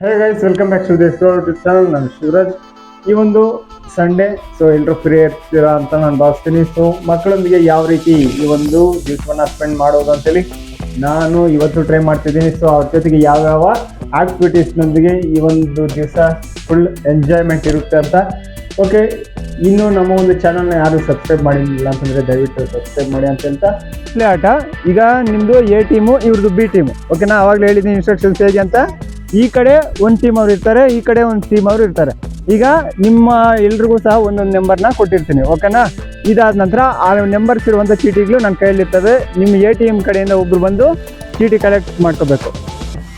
Hey guys welcome back to this YouTube channel ನಾನು ಶಿವರಾಜ್ ಈ ಒಂದು ಸಂಡೇ ಸೊ ಎಲ್ಲರೂ ಫ್ರೀ ಇರ್ತೀರಾ ಅಂತ ನಾನು ಭಾವಿಸ್ತೀನಿ. ಸೊ ಮಕ್ಕಳೊಂದಿಗೆ ಯಾವ ರೀತಿ ಈ ಒಂದು ದಿವಸವನ್ನು ಸ್ಪೆಂಡ್ ಮಾಡೋದು ಅಂತೇಳಿ ನಾನು ಇವತ್ತು ಟ್ರೈ ಮಾಡ್ತಿದ್ದೀನಿ. ಸೊ ಅವ್ರ ಜೊತೆಗೆ ಯಾವ್ಯಾವ ಆಕ್ಟಿವಿಟೀಸ್ನೊಂದಿಗೆ ಈ ಒಂದು ದಿವಸ ಫುಲ್ ಎಂಜಾಯ್ಮೆಂಟ್ ಇರುತ್ತೆ ಅಂತ. ಓಕೆ ಇನ್ನು ನಮ್ಮ ಒಂದು ಚಾನಲ್ನ ಯಾರು ಸಬ್ಸ್ಕ್ರೈಬ್ ಮಾಡಿಲ್ಲ ಅಂತಂದರೆ ದಯವಿಟ್ಟು ಸಬ್ಸ್ಕ್ರೈಬ್ ಮಾಡಿ ಅಂತ ಪ್ಲೇ ಆಟ. ಈಗ ನಿಮ್ಮದು ಎ ಟೀಮು ಇವ್ರದ್ದು ಬಿ ಟೀಮು ಓಕೆನಾ ಆವಾಗಲೇ ಹೇಳಿದ್ದೀನಿ ಇನ್ಸ್ಟ್ರಕ್ಷನ್ಸ್ ಹೇಗೆ ಅಂತ. ಈ ಕಡೆ ಒಂದು ಟೀಮ್ ಅವ್ರು ಇರ್ತಾರೆ, ಈ ಕಡೆ ಒಂದು ಟೀಮ್ ಅವರು ಇರ್ತಾರೆ. ಈಗ ನಿಮ್ಮ ಎಲ್ರಿಗೂ ಸಹ ಒಂದೊಂದು ನಂಬರ್ನ ಕೊಟ್ಟಿರ್ತೀನಿ ಓಕೆನಾ ಇದಾದ ನಂತರ ಆ ನಂಬರ್ಸ್ ಇರುವಂಥ ಚೀಟಿಗಳು ನನ್ನ ಕೈಯಲ್ಲಿರ್ತವೆ. ನಿಮ್ಮ ಎ ಟಿ ಎಂ ಕಡೆಯಿಂದ ಒಬ್ರು ಬಂದು ಚೀಟಿ ಕಲೆಕ್ಟ್ ಮಾಡ್ಕೋಬೇಕು.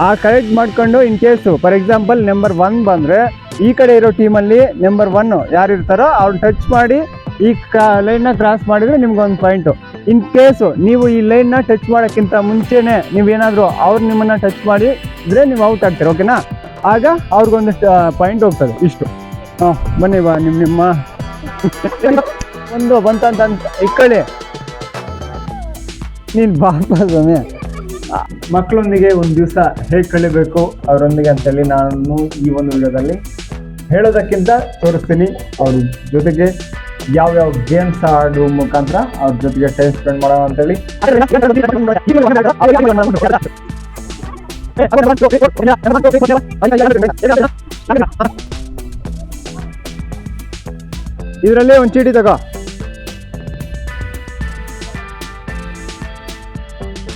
ಆ ಕಲೆಕ್ಟ್ ಮಾಡ್ಕೊಂಡು in case for example number one ಬಂದರೆ, ಈ ಕಡೆ ಇರೋ ಟೀಮಲ್ಲಿ ನಂಬರ್ ಒನ್ ಯಾರು ಇರ್ತಾರೋ ಅವ್ರು ಟಚ್ ಮಾಡಿ ಈ ಕ ಲೈನ್ನ ಕ್ರಾಸ್ ಮಾಡಿದರೆ ನಿಮ್ಗೊಂದು ಪಾಯಿಂಟು ಇನ್ ಕೇಸು ನೀವು ಈ ಲೈನ್ನ ಟಚ್ ಮಾಡೋಕ್ಕಿಂತ ಮುಂಚೆನೇ ನೀವೇನಾದರೂ ಅವ್ರು ನಿಮ್ಮನ್ನು ಟಚ್ ಮಾಡಿದರೆ ನೀವು ಔಟ್ ಆಗ್ತೀರ ಓಕೆನಾ ಆಗ ಅವ್ರಿಗೊಂದು ಪಾಯಿಂಟ್ ಹೋಗ್ತದೆ, ಇಷ್ಟು. ಹಾಂ ಬನ್ನಿ ಬಾ ನಿಮ್ಮ ನಿಮ್ಮ ಒಂದು ಬಂತಂತ ಇಕ್ಕಳಿ. ನೀನು ಬಾಪ ಮಕ್ಕಳೊಂದಿಗೆ ಒಂದು ದಿವಸ ಹೇಗೆ ಕಳಿಬೇಕು ಅವರೊಂದಿಗೆ ಅಂತೇಳಿ ನಾನು ಈ ಒಂದು ವಿಡಿಯೋದಲ್ಲಿ ಹೇಳೋದಕ್ಕಿಂತ ತೋರಿಸ್ತೀನಿ. ಅವ್ರ ಜೊತೆಗೆ ಯಾವ್ಯಾವ ಗೇಮ್ಸ್ ಆಡೋ ಮುಖಾಂತರ ಅವ್ರ ಜೊತೆಗೆ ಟೈಮ್ ಸ್ಪೆಂಡ್ ಮಾಡೋಣ ಅಂತೇಳಿ. ಇದರಲ್ಲಿ ಒಂದು ಚೀಟಿ ತಗೋ.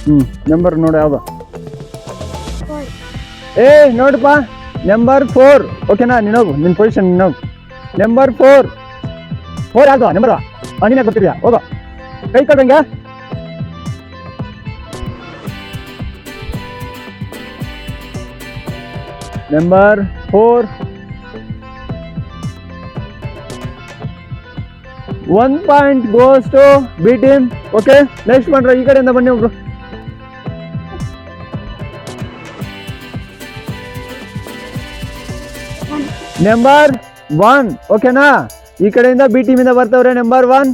ಹ್ಮ್ ನಂಬರ್ ನೋಡಿ ಯಾವ್ದು. ಏ ನೋಡಪ್ಪ ನಂಬರ್ ಫೋರ್ ಓಕೆನಾ ನೀನೋಗು ನಿನ್ನ ಪೊಸಿಷನ್ ನೀನೋಗು ನಂಬರ್ ಫೋರ್ ಫೋರ್ ಯಾವ್ದು ನಂಬರ್ ನೀನೇ ಗೊತ್ತಿದ್ಯಾ ಹೋಗೋ ಕೈ ಕೊಡಂಗೆ number four one point goes to B team okay next ಮಾಡ್ರೆ ಈ ಕಡೆಯಿಂದ ಬನ್ನಿ ಒಬ್ರು ನಂಬರ್ ಒನ್ ಓಕೆನಾ ಈ ಕಡೆಯಿಂದ ಬಿ ಟೀಮಿಂದ ಬರ್ತವ್ರೆ number one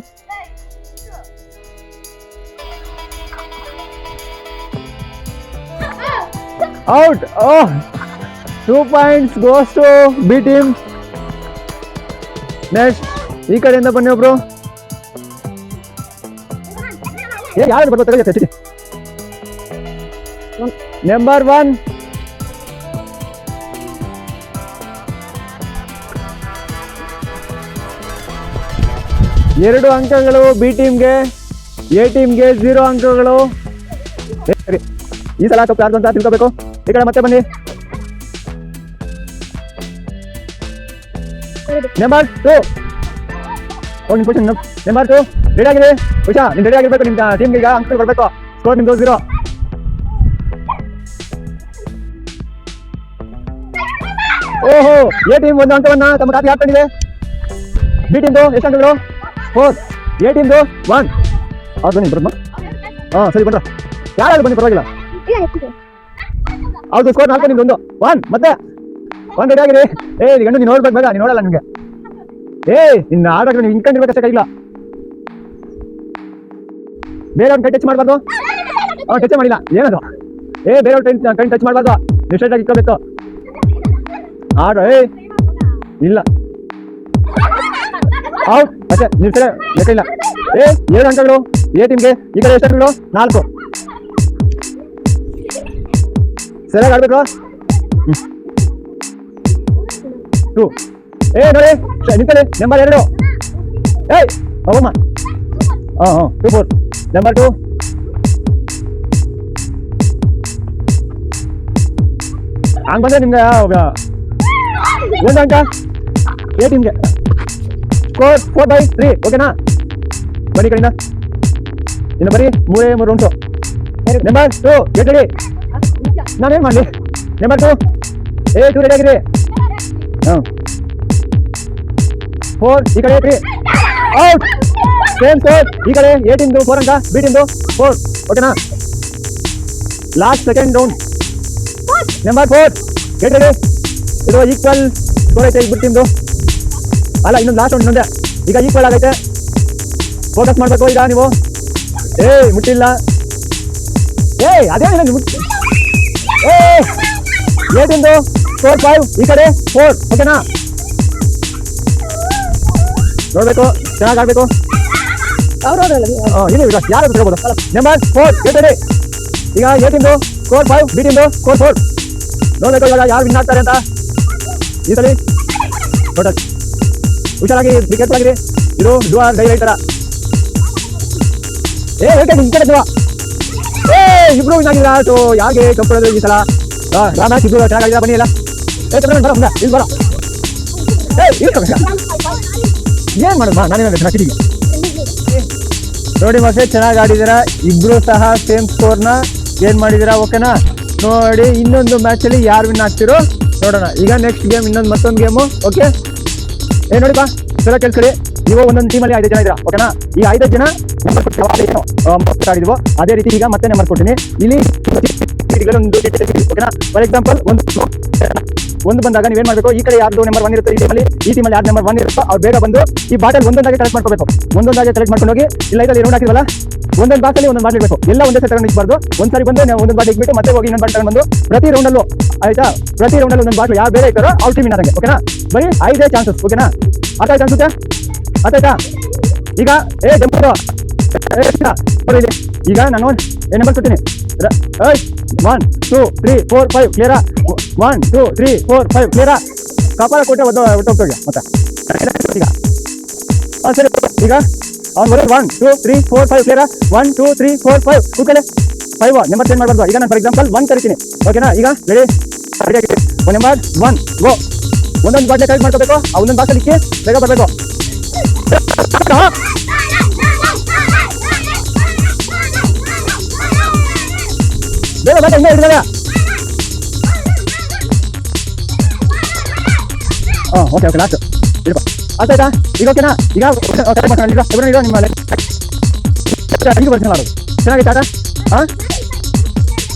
out oh two points goes to B team next ಈ ಕಡೆಯಿಂದ ಬನ್ನಿ ಒಬ್ರು. ಯಾರು ಬರ್ತಾರೆ ನಂಬರ್ ಒನ್ ಎರಡು ಅಂಕಗಳು ಬಿ ಟೀಮ್ಗೆ, ಎ ಟೀಮ್ಗೆ ಝೀರೋ ಅಂಕಗಳು. ಸರಿ. ಈ ಸಲ ತಪ್ಪು ಯಾರ್ದು ಅಂತ ತಿಳ್ಕೋಬೇಕು. ಈ ಕಡೆ ಮತ್ತೆ ಬನ್ನಿ. ನಂಬರ್ ಟು ನಿಮ್ಮ ಕ್ವಶನ್ ನಂಬರ್ ಟು ರೆಡಿ ಆಗಿದೆ ಉಷಾ ನೀನು ರೆಡಿ ಆಗಿರ್ಬೇಕು. ನಿಮ್ಮ ಟೀಮ್ಗೆ ಈಗ ಅಂಕಲ್ ಬರಬೇಕು. ಸ್ಕೋರ್ ನಿಮ್ದು ಝೀರೋ ಓಹೋ, ಎ ಟೀಮ್ ಒಂದು ಅಂಕವನ್ನ ತಮ್ಮ ಕಾಪಿ ಹಾಕೊಂಡಿದೆ ಬಿ ಟೀಮ್ದು ಎಷ್ಟು ಅಂಕಗಳು? ಫೋರ್ ಏಟಿಂದು ಒನ್ ಅವ್ರು ಬನ್ನಿ ಬರಮ್ಮ. ಹಾ, ಸರಿ ಬಂದ್ರ ಯಾರಾದ್ರು ಬನ್ನಿ ಪರವಾಗಿಲ್ಲ. ಅವ್ರದ್ದು ಸ್ಕೋರ್ ನಾಲ್ಕು ನಿಮ್ದು ಒಂದು. ಒನ್ ಮತ್ತೆ. ಒನ್ ರೆಡಿ ಆಗಿರಿ. ಏ ಗಂಡು ನೀನು ನೋಡ್ಬೇಕು ಬೇಗ, ನೀನು ನೋಡಲ್ಲ ನಿಮಗೆ ಏ, ನಿನ್ನ ಆಡೋಕೆ ನೀವು ಹಿಂಕೊಂಡಿರ್ಬೇಕಷ್ಟೇ ಕೈಗಿಲ್ಲ ಬೇರೆಯವ್ರ ಕೈ ಟಚ್ ಮಾಡಬಾರ್ದು. ಅವ್ನು ಟಚ್ ಮಾಡಿಲ್ಲ. ಏನದು? ಏ, ಬೇರೆಯವ್ರ ಕೈ ಕೈ ಟಚ್ ಮಾಡಬಾರ್ದು. ಆಗಿ ಇಟ್ಕೋಬೇಕು. ಆಡು ಏ, ಇಲ್ಲ. ಔಟ್ ಅಷ್ಟೇ ನೀವು ಸರಿ ಲೆಕ್ಕ ಇಲ್ಲ ಏ ಏಳು ಅಂಕಗಳು ಎ ಟೀಮ್ಗೆ ಈ ಕಡೆ ಎಷ್ಟು ಅಂಕಗಳು ನಾಲ್ಕು ಸರಿಯಾಗಿ ಆಡ್ಬೇಕು ಟು ಏ ನೋಡಿ ನಿಂತಲ್ಲಿ ನಂಬರ್ ಎರಡು ಏಯ್ ಹೋಗಮ್ಮ ಹಾಂ ಹಾಂ ಟು ಫೋರ್ ನಂಬರ್ ಟು ಹಂಗೆ ಬಂದ್ರೆ ನಿಮ್ಗೆ ಒಂದು ಅಂಕ ಎ ಟೀಮ್ಗೆ ಸ್ಕೋರ್ ಫೋರ್ ಬೈ ತ್ರೀ ಓಕೆನಾ ಬನ್ನಿ ಕಡೆಯಿಂದ ಇನ್ನು ಬರೀ ಮೂರೇ ಮೂರು ಉಂಟು ನಂಬರ್ ಟು ಗೆಟ್ ರೆಡಿ ನಾನೇನು ಮಾಡಲಿ ನಂಬರ್ ಟು ಏ ಟು ರೆಡಿ ಆಗಿರಿ ಹಾಂ ಫೋರ್ ಈ ಕಡೆ ತ್ರೀ ಔಟ್ ಸೇಮ್ ಸರ್ ಈ ಕಡೆ ಏಟಿಂದು ಫೋರ್ ಅಂತ ಬೀಟಿಂದು ಫೋರ್ ಓಕೆನಾ last second round number four get ready ಇದು ಈಕ್ವಲ್ ಸ್ಕೋರ್ ಐತೆ ಟೀಮ್ದು ಅಲ್ಲ, ಇನ್ನೊಂದು ಲಾಸ್ಟ್ ಇನ್ನೊಂದೇ. ಈಗ ಈಕ್ವಲ್ ಆಗೈತೆ. ಫೋಕಸ್ ಮಾಡಬೇಕು, ಈಗ ನೀವು. ಏಯ್, ಮುಟ್ಟಿಲ್ಲ. ಏಯ್ ಅದೇ ಮುಟ್ಟಿ ಏ ಏಟಿಂದು ಫೋರ್ ಫೈವ್ ಈ ಕಡೆ? ಫೋರ್ ಓಕೆನಾ ನೋಡ್ಬೇಕು, ಚೆನ್ನಾಗಿ ಆಗಬೇಕು ಇದು ಈಗ number four five B four four ನೋಡ್ಬೇಕು ಇವಾಗ ಯಾರು ವಿನ್ ಆಗ್ತಾರೆ ಅಂತ. ಈ ಸಲ. ಟೋಟಲ್ ಹುಷಾರಾಗಿ ಆಗಿರಿ. ಇದು ಜುವ ಡೈ ಹೇಳ್ತಾರ ಏ, ಹೇಳ್ತಾ ಕಡೆ ಡುವಾ ಏ, ಇಬ್ರು ಇದಾಗಿಲ್ಲ ಸೊ ಯಾರಿಗೆ ಕಪ್ಪಳದು ಈ ಸಲ? ರಾಮ ಸಿದ್ದು ಚೆನ್ನಾಗಿಲ್ಲ ಬನ್ನಿ ಇಲ್ಲ ಏ ಚಂದ್ರ ಬರ ಹುಂಗ ಇಲ್ಲಿ ಬರ ಏ ಕಮ್ಮಿ ಏನ್ ಮಾಡೋದು? ನಾನೇನು ಚೆನ್ನಾಗಿ ನೋಡಿ ಮತ್ತೆ ಚೆನ್ನಾಗಿ ಆಡಿದಿರ ಇಬ್ರು ಸಹ ಸೇಮ್ ಸ್ಕೋರ್ನ ಏನ್ ಮಾಡಿದಿರ ಓಕೆನಾ ನೋಡಿ, ಇನ್ನೊಂದು ಮ್ಯಾಚ್ ಅಲ್ಲಿ ಯಾರು ವಿನ್ ಆಗ್ತಿರೋ ನೋಡೋಣ. ಈಗ ನೆಕ್ಸ್ಟ್ ಗೇಮ್ ಇನ್ನೊಂದು ಮತ್ತೊಂದು ಗೇಮು ಓಕೆ ಏ, ನೋಡಿ ಬಾ ಸಲ ಕೇಳ್ಕೊಳ್ಳಿ ನೀವು ಒಂದೊಂದು ಟೀಮಲ್ಲಿ ಐದು ಜನ ಇದ್ದೀರಾ ಓಕೆನಾ ಈ ಐದು ಜನ ಆಡಿದ್ವು ಅದೇ ರೀತಿ ಈಗ ಮತ್ತೆ ನಂಬರ್ ಕೊಡ್ತೀನಿ. ಇಲ್ಲಿ ಓಕೆನಾ ಫಾರ್ ಎಕ್ಸಾಂಪಲ್ ಒಂದು ಒಂದು ಬಂದಾಗ ನೀವೇನ್ ಮಾಡಬೇಕು? ಈ ಕಡೆ ಯಾರ್ದು ನಂಬರ್ ಒನ್ ಇರುತ್ತೆ? ಈ ಟೀಮಲ್ಲಿ ಈ ಟೀಮಲ್ಲಿ ಯಾರು ನಂಬರ್ ಒನ್ ಇರುತ್ತೋ, ಅವ್ರು ಬೇಗ ಬಂದು ಈ ಬಾಟಲ್ ಒಂದೊಂದಾಗಿ ಕಲೆಕ್ಟ್ ಮಾಡ್ಕೋಬೇಕು. ಒಂದೊಂದಾಗಿ ಕಲೆಕ್ಟ್ ಮಾಡ್ಕೊಂಡು ಹೋಗಿ, ಇಲ್ಲ ಇದ್ರಲ್ಲಿ ರೌಂಡ್ ಹಾಕಿದ್ವಲ್ಲ? ಒಂದೊಂದು ಬಾಟಲ್ಲಿ ಒಂದೊಂದು ಬಾಟಲ್ ಇರಬೇಕು. ಎಲ್ಲ ಒಂದೇ ತಗೊಂಡು ಇಟ್ಬಾರ್ದು ಒಂದ್ಸರಿ ಬಂದು ನಾವು ಒಂದೊಂದು ಬಾಟಲ್ ಇಟ್ಬಿಟ್ಟು ಮತ್ತೆ ಹೋಗಿ ಇನ್ನೊಂದು ಬಾಟಲ್ ಬಂದು ಪ್ರತಿ ರೌಂಡಲ್ಲೂ ಆಯ್ತಾ? ಪ್ರತಿ ರೌಂಡಲ್ಲಿ ಒಂದೊಂದು ಬಾಟ್ಲು ಯಾರು ಬೇರೆ ಇರ್ತಾರೋ ಅವ್ರ ಟೀಮ್ ಆದಂಗೆ ಓಕೆನಾ ಬರೀ ಐದೇ ಚಾನ್ಸಸ್ ಓಕೆನಾ ಆಯ್ತು ಅನ್ಸುತ್ತೆ? ಆತಾಯ್ತಾ ಈಗ, ಏ, ಜಂಪು. ಈಗ ನಾನು ಏನ್ ನಂಬರ್ ಕೊಡ್ತೀನಿ? One two three four five ಕ್ಲಿಯರಾ one two three four five ಕ್ಲಿಯರಾ ಕಪಾಲ ಕೊಟ್ಟೆ ಒದ್ದು ಒಟ್ಟೋಗ್ತೋಗಿ ಮತ್ತೆ ಈಗ ಹಾಂ ಸರಿ ಈಗ ಅವ್ನು ಬರೋದು one two three four five ಕ್ಲಿಯರಾ one two three four five ಕೂತ್ಕೊಳ್ಳಿ ಫೈವ್ ನಂಬರ್ ಚೇಂಜ್ ಮಾಡಬಾರ್ದು ಈಗ ನಾನು ಫಾರ್ ಎಕ್ಸಾಂಪಲ್ ಒನ್ ಕರಿತೀನಿ ಓಕೆನಾ ಈಗ ready ready one number one go ಒಂದೊಂದು ಬಾಟ್ಲಿ ಕಲೆಕ್ಟ್ ಮಾಡ್ಕೋಬೇಕು ಆ ಒಂದೊಂದು ಬಾಟ್ಲಿಕ್ಕೆ ಬೇಗ ಬರಬೇಕು ಬೇಗ ಬೇಗ ಇನ್ನೂ ಹಿಡಿದಾಗ ಹಾಂ ಓಕೆ ಓಕೆ ಲಾಸ್ಟ್ ಇಡ್ಕೊ ಅರ್ಥ ಆಯ್ತಾ ಈಗ ಓಕೆನಾ ಈಗ ಕರೆಕ್ಟ್ ಮಾಡ್ಕೊಂಡು ಇಡ್ಕೊ ಇಬ್ಬರು ಇಡೋ ನಿಮ್ಮ ಹಿಂಗೆ ಬರ್ತೀನಿ ಮಾಡೋದು ಚೆನ್ನಾಗಿತ್ತು ಆಟ ಹಾಂ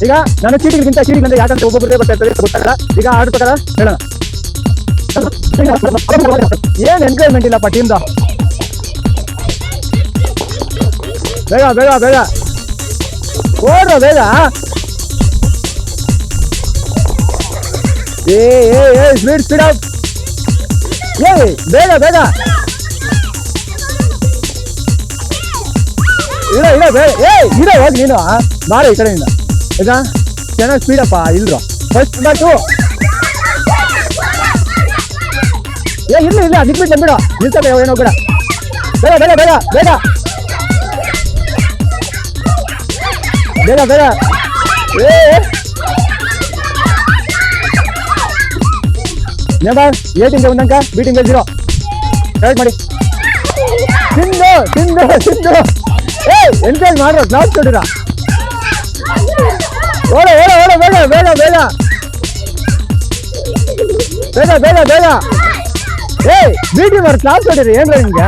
ಈಗ ನಾನು ಚೀಟಿಗಿಂತ ಚೀಟಿಗಿಂತ ಯಾಕಂತ ಒಬ್ಬೊಬ್ಬರೇ ಬರ್ತಾ ಇರ್ತದೆ ಗೊತ್ತಾಗಲ್ಲ ಈಗ ಆರ್ಡರ್ ಪ್ರಕಾರ ಹೇಳೋಣ ಏನು ಎನ್ಕರೇಜ್ಮೆಂಟ್ ಇಲ್ಲಪ್ಪ ಟೀಮ್ದು ಬೇಗ ಬೇಗ ಬೇಗ ಓಡ್ರೋ ಬೇಗ ಏ ಏ ಏ ಸ್ಪೀಡ್ ಸ್ಪೀಡ್ ಅಪ್ ಏ ಬೇಗ ಬೇಗ ಇಲ್ಲ ಇಲ್ಲ ಬೇಗ ಏ ಇರ ಹೋಗಿ ನೀನು ಬಾರ ಈ ಕಡೆಯಿಂದ ಈಗ ಚೆನ್ನಾಗಿ ಸ್ಪೀಡಪ್ಪ ಇಲ್ರು ಫಸ್ಟ್ ಬಾಟು ಏ ಇಲ್ಲ ಇಲ್ಲ ನಿಂತ್ಬಿಟ್ಟು ಬಂದ್ಬಿಡು ನಿಲ್ಸಬೇಡ ಏನೋ ಬೇಡ ಬೇಗ ಬೇಗ ಬೇಗ ಬೇಗ ಬೇಗ ಬೇಗ ಏ ನೆಂಬರ್ ಎ ಟೀಮ್ಗೆ ಒಂದಂಕ ಬಿ ಟೀಮ್ಗೆ ಜೀರೋ ಕರೆಕ್ಟ್ ಮಾಡಿ ತಿಂದು ತಿಂದು ತಿಂದು ಏ ಎಂಜಾಯ್ ಮಾಡ್ರು ಕ್ಲಾಸ್ ಕೊಡಿರ ಓಡ ಓಡ ಓಡ ಬೇಗ ಬೇಗ ಬೇಗ ಬೇಗ ಬೇಗ ಬೇಗ ಏ ಬಿ ಟೀಮ್ ಅವ್ರು ಕ್ಲಾಸ್ ಕೊಡಿರಿ ಏನ್ರ ನಿಮ್ಗೆ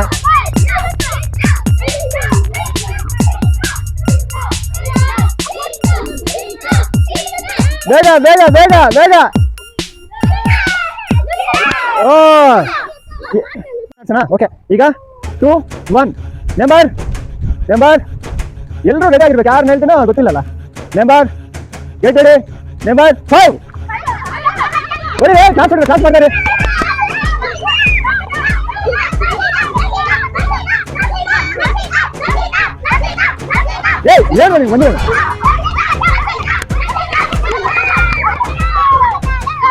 ಬೇಗ ಬೇಗ ಬೇಗ ಬೇಗ ಓ! ಚೆನ್ನಾ ಓಕೆ. ಈಗ ಟೂ ಒನ್ ನೆಂಬರ್ ನೆಂಬರ್ ಎಲ್ಲರೂ ರೆಡಿ ಆಗಿರ್ಬೇಕು. ಯಾರು ಹೇಳ್ತೀನೋ ಗೊತ್ತಿಲ್ಲಲ್ಲ. Number get ready number five ಬರೀ ಕ್ಲಾಸ್ ಮಾಡ್ತಾರೆ ಕ್ಲಾಸ್ ಮಾಡ್ತಾರೆ ಏಯ್, ಏನು ನೀವು ಬಂದು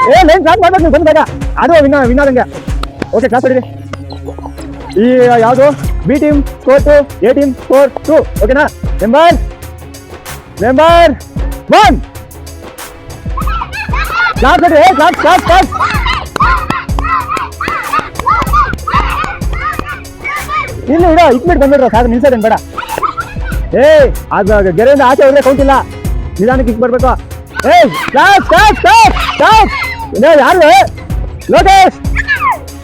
ಏ ಲೈನ್ ಕ್ಲಾಸ್ ಮಾಡ್ಬೇಕು ನೀವು ಬಂದು ಬೇಗ ಅದು ವಿನ್ನ ವಿನ್ನಾದಂಗೆ ಓಕೆ ಕ್ಲಾಸ್ ಹೊಡಿರಿ ಈ, ಯಾವುದು? B team score two A team score two ಓಕೆನಾ ನೆಂಬರ್ ನೆಂಬರ್ ಒನ್ ಕ್ಲಾಸ್ ಹೊಡಿರಿ ಕ್ಲಾಸ್ ಕ್ಲಾಸ್ ಕ್ಲಾಸ್ ಇಲ್ಲಿ ಇಡೋ ಇಟ್ಬಿಟ್ಟು ಬಂದ್ಬಿಡ್ರ ಸಾಕು ನಿಲ್ಸೋದೇನು ಬೇಡ. ಏ, ಅದು ಗೆರೆಯಿಂದ ಆಚೆ ಹೋದ್ರೆ ಕೌಂಟ್ ಇಲ್ಲ. ನಿಧಾನಕ್ಕೆ ಇಕ್ ಬರ್ಬೇಕು. ಏ ಕ್ಲಾಸ್ ಕ್ಲಾಸ್ ಕ್ಲಾಸ್ ಕ್ಲಾಸ್ ಯಾರು? ಲೋಕೇಶ್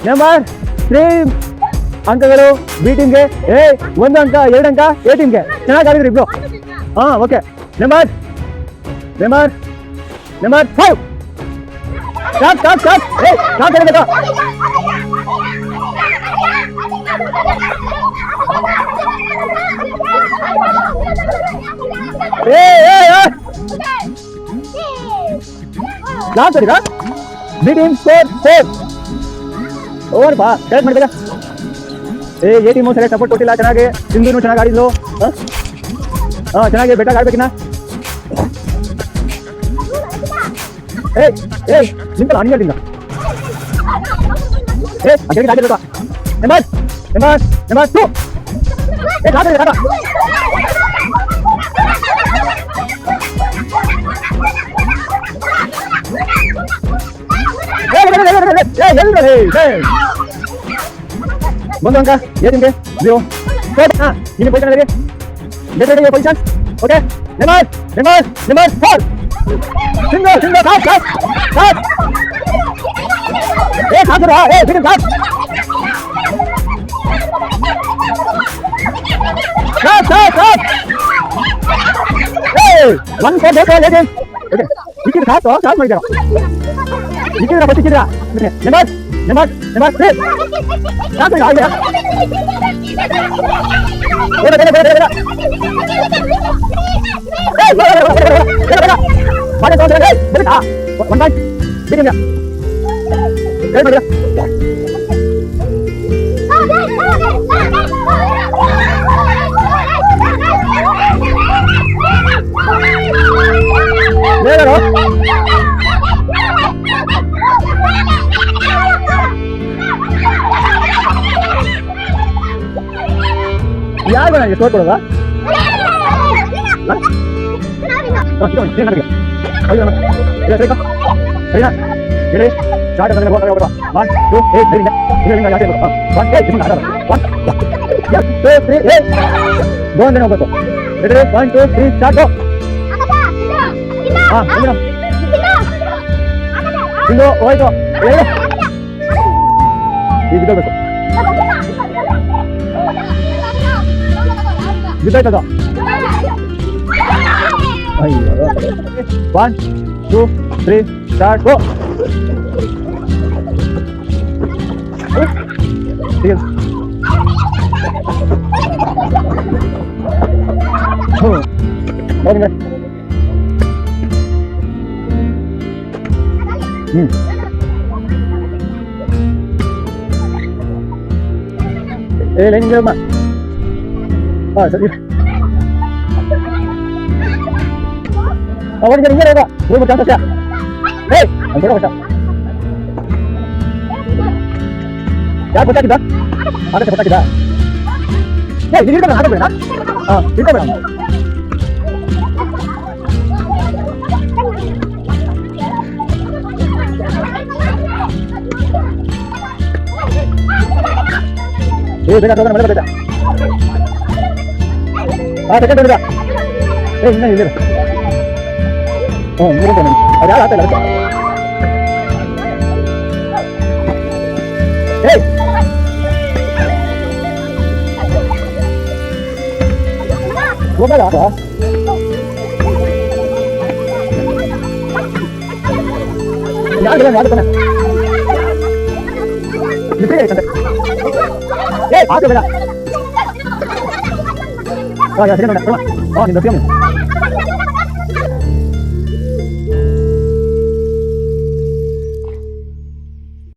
ನಂಬರ್ ತ್ರೀ ಅಂಕಗಳು ಬಿ ಟೀಮ್ಗೆ ಏ ಒಂದು ಅಂಕ ಎರಡು ಅಂಕ ಎ ಟೀಮ್ಗೆ ಚೆನ್ನಾಗಿ ಆಡಿದ್ರಿ ಇಬ್ರು ಹಾಂ okay number number number five stop stop stop ಏ ಸ್ಟಾಪ್ ಹೇಳಬೇಕು ಏ ಏ ಏ टीम स्कोर फोर और बा सेट बेटा ए ये टीम सेलेक्ट सपोर्ट टोटल चना के। सिंधु नु चना गाड़ी लो। हाँ? चना के, बेटा, गाड़ी पे किना ए ए निंदा आनी निंदा ए अगले गाड़ी लगा नंबर नंबर नंबर 2 ए गाड़ी लगा 야, 날리라, 헤이, 헤이. 먼저 한가? 예진데? 리오. 뻗! 아, 니네 보이잖아, 내게. 내 세상에 보이잖? 오케이? 내 말! 내 말! 내 말! 헐! 등거, 등거, 갓, 갓! 갓! 예, 다 들어와! 예, 지금 갓! 갓, 갓, 갓! 예! 완전 됐어, 예진! 오케이. 이끼를 다 써, 잘 보이잖아. நிக்கிறா பத்திக்கிறா நமாஸ் நமாஸ் நமாஸ் நாத்து ஆயிடா வேற வேற வேற வேற ஏய் வேற வேற வேற வேற வாடா சோதரா ஏய் வெட்டா ஒன் பாய் வெட்டிங்க ஏய் வேற ನನಗೆ score ಕೊಡೋದಾ one two three start ಇನ್ನು ಹೋಯ್ತು Jutai kakak. Ayo. One, two, three, start. Go. Tiga. Oh. Hmm. Eh, lain jalan mak. ஆ சரி. அவன் இங்க இருக்கா ரூம் தாண்டா ஏய் அங்க இருக்கா யார் பத்தாக்கிதா ஆடா பத்தாக்கிதா ஏய் இது இருக்கா ஆடா போடா ஆ. இருக்கா போடா ஏய் பேடா தோட மேல பேடா ಸೆಕೆಂಡ್ ಹೊಡಿದ ಏ ಇನ್ನ ಇಲ್ಲ ಹ್ಞೂ ಮೂರು ಅದು ಯಾರು ಆಗ್ತಾ ಇಲ್ಲ ಅದಕ್ಕೆ ಏಯ್ ಹೋಗಲ್ಲ ಅದು ಯಾರು ಯಾರು ತಾನೆ ಬಿಸಿ ಆಯ್ತಂತೆ Vaya, haciendo prueba. Oh.